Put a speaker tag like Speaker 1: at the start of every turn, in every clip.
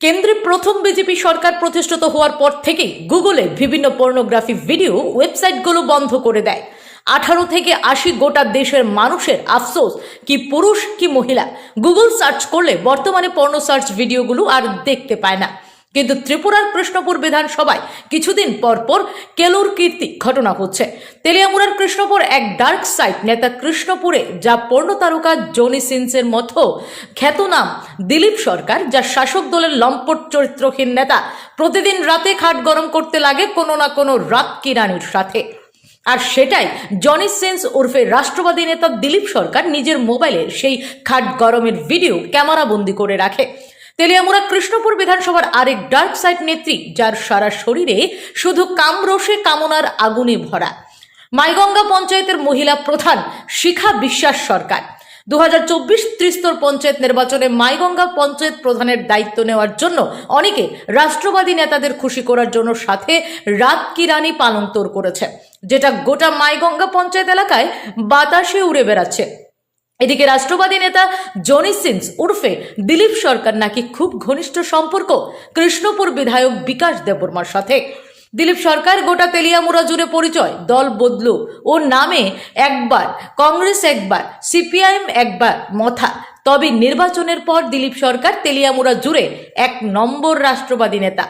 Speaker 1: কেন্দ্রে প্রথম বিজেপি সরকার প্রতিষ্ঠিত হওয়ার পর থেকেই গুগলে বিভিন্ন পর্নোগ্রাফি ভিডিও ওয়েবসাইটগুলো বন্ধ করে দেয়। আঠারো থেকে আশি গোটা দেশের মানুষের আফসোস, কি পুরুষ, কি মহিলা। গুগল সার্চ করলে বর্তমানে পর্ন সার্চ ভিডিওগুলো আর দেখতে পায় না। কিন্তু ত্রিপুরার কৃষ্ণপুর বিধানসভায় কিছুদিন পর পর কেলুর কীর্তি ঘটনা হচ্ছে। তেলিয়ামুড়ার কৃষ্ণপুর এক ডার্ক সাইট নেতা কৃষ্ণপুরে, যা পর্ণ তারকা জনি সিনসের মতো খ্যাতনাম দিলীপ সরকার যা শাসক দলের লম্পট চরিত্রহীন নেতা প্রতিদিন রাতে খাট গরম করতে লাগে কোনো না কোনো রাত কিরানির সাথে। আর সেটাই জনি সেন্স ওরফে রাষ্ট্রবাদী নেতা দিলীপ সরকার নিজের মোবাইলে সেই খাট গরমের ভিডিও ক্যামেরাবন্দি করে রাখে। তেলিয়ামুড়া কৃষ্ণপুর বিধানসভার আরেক ডার্ক সাইড নেত্রী, যার সারা শরীরে শুধু কামরসে কামনার আগুনে ভরা। মাইগঙ্গা পঞ্চায়েতের মহিলা প্রধান শিখা বিশ্বাস সরকার। দু হাজার চব্বিশ ত্রিস্তর পঞ্চায়েত নির্বাচনে মাইগঙ্গা পঞ্চায়েত প্রধানের দায়িত্ব নেওয়ার জন্য অনেকে রাষ্ট্রবাদী নেতাদের খুশি করার জন্য সাথে রাত কিরানি পালন্তর করেছে। যেটা গোটা মাইগঙ্গা পঞ্চায়েত এলাকায় বাতাসে উড়ে বেড়াচ্ছে। এদিকে রাষ্ট্রবাদী নেতা জনি সিন্স উর্ফে দিলীপ সরকার নাকি খুব ঘনিষ্ঠ সম্পর্ক কৃষ্ণপুর বিধায়ক বিকাশ দেববর্মার সাথে। দিলীপ সরকার গোটা তেলিয়ামুড়া জুড়ে পরিচয়, দল বদলু ও নামে একবার, কংগ্রেস একবার, সিপিআইএম একবার মথা। তবে নির্বাচনের পর দিলীপ সরকার তেলিয়ামুড়া জুড়ে এক নম্বর রাষ্ট্রবাদী নেতা।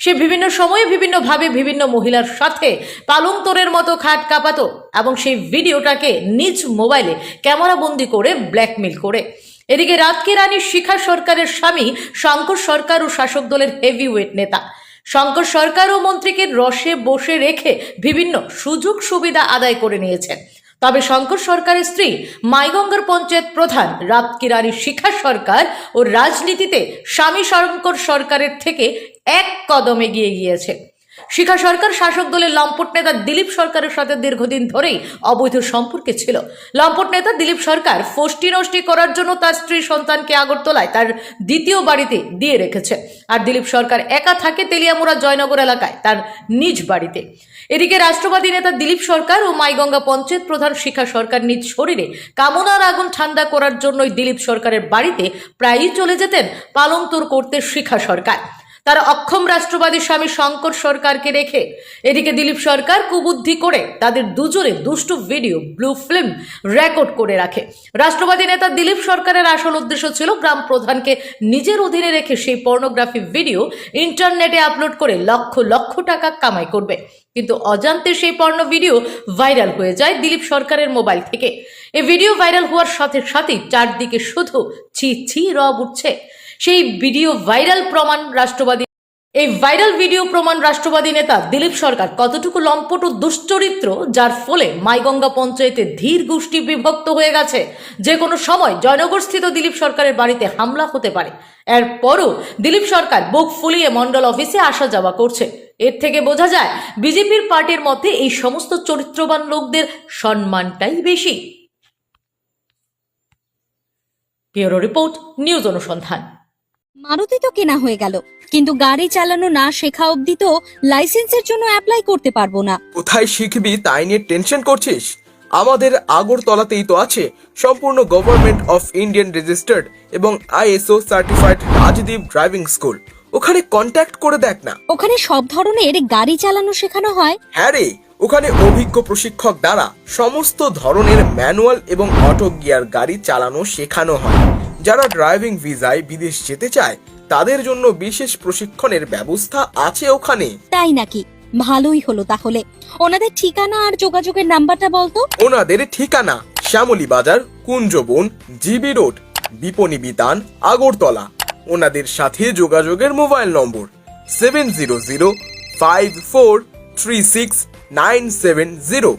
Speaker 1: সে বিভিন্ন সময়ে বিভিন্নভাবে বিভিন্ন মহিলার সাথে পালংতরের মতো খাট কাঁপাতো এবং সেই ভিডিওটাকে নিজ মোবাইলে ক্যামেরাবন্দি করে ব্ল্যাকমেল করে। এদিকে রাতকে রানী শিখা সরকারের স্বামী শঙ্কর সরকার ও শাসক দলের হেভিওয়েট নেতা। শঙ্কর সরকার ও মন্ত্রীকে রসে বসে রেখে বিভিন্ন সুযোগ সুবিধা আদায় করে নিয়েছেন। তবে শঙ্কর সরকারের স্ত্রী মাইগঙ্গার পঞ্চায়েত প্রধান রাতকিরানী শিখা সরকার ও রাজনীতিতে স্বামী শঙ্কর সরকারের থেকে এক কদম এগিয়ে গিয়েছে। শিখা সরকার, শাসক দলের লম্পট নেতা দিলীপ সরকারের সাথে দীর্ঘদিন ধরেই অবৈধ সম্পর্কে ছিল। লম্পট নেতা দিলীপ সরকার ফষ্টি নষ্টি করার জন্য তার স্ত্রী সন্তানকে আগরতলায় তার দ্বিতীয় বাড়িতে দিয়ে রেখেছে। আর দিলীপ সরকার একা থাকে তেলিয়ামুড়া জয়নগর এলাকায়, তার নিজ বাড়িতে। এদিকে রাষ্ট্রবাদী নেতা দিলীপ সরকার ও মাইগঙ্গা পঞ্চায়েত প্রধান শিখা সরকার নিজ শরীরে কামনার আগুন ঠান্ডা করার জন্যই দিলীপ সরকারের বাড়িতে প্রায়ই চলে যেতেন পালন্তর করতে শিখা সরকার। তার অক্ষম রাষ্ট্রবাদী স্বামী শঙ্কর সরকারকে রেখে এদিকে দিলীপ সরকার কুবুদ্ধি করে তাদের দুজনে দুষ্টু ভিডিও, ব্লু ফিল্ম রেকর্ড করে রাখে। রাষ্ট্রবাদী নেতা দিলীপ সরকারের আসল উদ্দেশ্য ছিল গ্রাম প্রধানকে নিজের অধীনে রেখে সেই পর্নোগ্রাফি ভিডিও ইন্টারনেটে আপলোড করে লক্ষ লক্ষ টাকা কামাই করবে। কিন্তু অজান্তে সেই পর্ণ ভিডিও ভাইরাল হয়ে যায় দিলীপ সরকারের মোবাইল থেকে। এই ভিডিও ভাইরাল হওয়ার সাথে সাথেই চারদিকে শুধু ছি ছি রব উঠছে। সেই ভিডিও ভাইরাল প্রমাণ রাষ্ট্রবাদী এই ভাইরাল ভিডিও প্রমাণ রাষ্ট্রবাদী নেতা দিলীপ সরকার কতটুকু লম্পট ও দুশ্চরিত্র যার ফলে মাইগঙ্গা পঞ্চায়েতে ধীর গোষ্ঠী বিভক্ত হয়ে গেছে। যে কোনো সময় জয়নগরস্থিত দিলীপ সরকারের বাড়িতে হামলা হতে পারে। এরপরও দিলীপ সরকার বুক ফুলিয়ে মন্ডল অফিসে আসা যাওয়া করছে। এর থেকে বোঝা যায়, বিজেপির পার্টির মধ্যে এই সমস্ত চরিত্রবান লোকদের সম্মানটাই বেশি। রিপোর্ট, নিউজ অনুসন্ধান।
Speaker 2: মারুতি তো কেনা হয়ে গেল। কিন্তু গাড়ি চালানো না শেখা অবধি তো লাইসেন্সের জন্য অ্যাপ্লাই করতে পারব না।
Speaker 3: কোথায় শিখবি তাই নিয়ে টেনশন করছিস? আমাদের আগরতলাতেই তো আছে সম্পূর্ণ গভর্নমেন্ট অফ ইন্ডিয়ান রেজিস্টার্ড এবং ISO certified Rajdeep driving school ওখানে কন্ট্যাক্ট করে দেখ না।
Speaker 2: ওখানে সব ধরনের গাড়ি চালানো শেখানো হয়।
Speaker 3: হ্যাঁ রে ওখানে অভিজ্ঞ প্রশিক্ষক দ্বারা সমস্ত ধরনের ম্যানুয়াল এবং অটো গিয়ার গাড়ি চালানো শেখানো হয়। যারা ড্রাইভিং ভিসায় বিদেশ যেতে চায় তাদের জন্য বিশেষ প্রশিক্ষণের ব্যবস্থা আছে ওখানে।
Speaker 2: তাই নাকি? ভালোই হলো তাহলে। ওনাদের ঠিকানা আর যোগাযোগের নাম্বারটা বলতো?
Speaker 3: ওনাদের ঠিকানা শ্যামলী বাজার কুঞ্জবন জিবি রোড বিপণী বিতান আগরতলা। ওনাদের সাথে যোগাযোগের mobile number seven zero zero five four three six nine seven zero.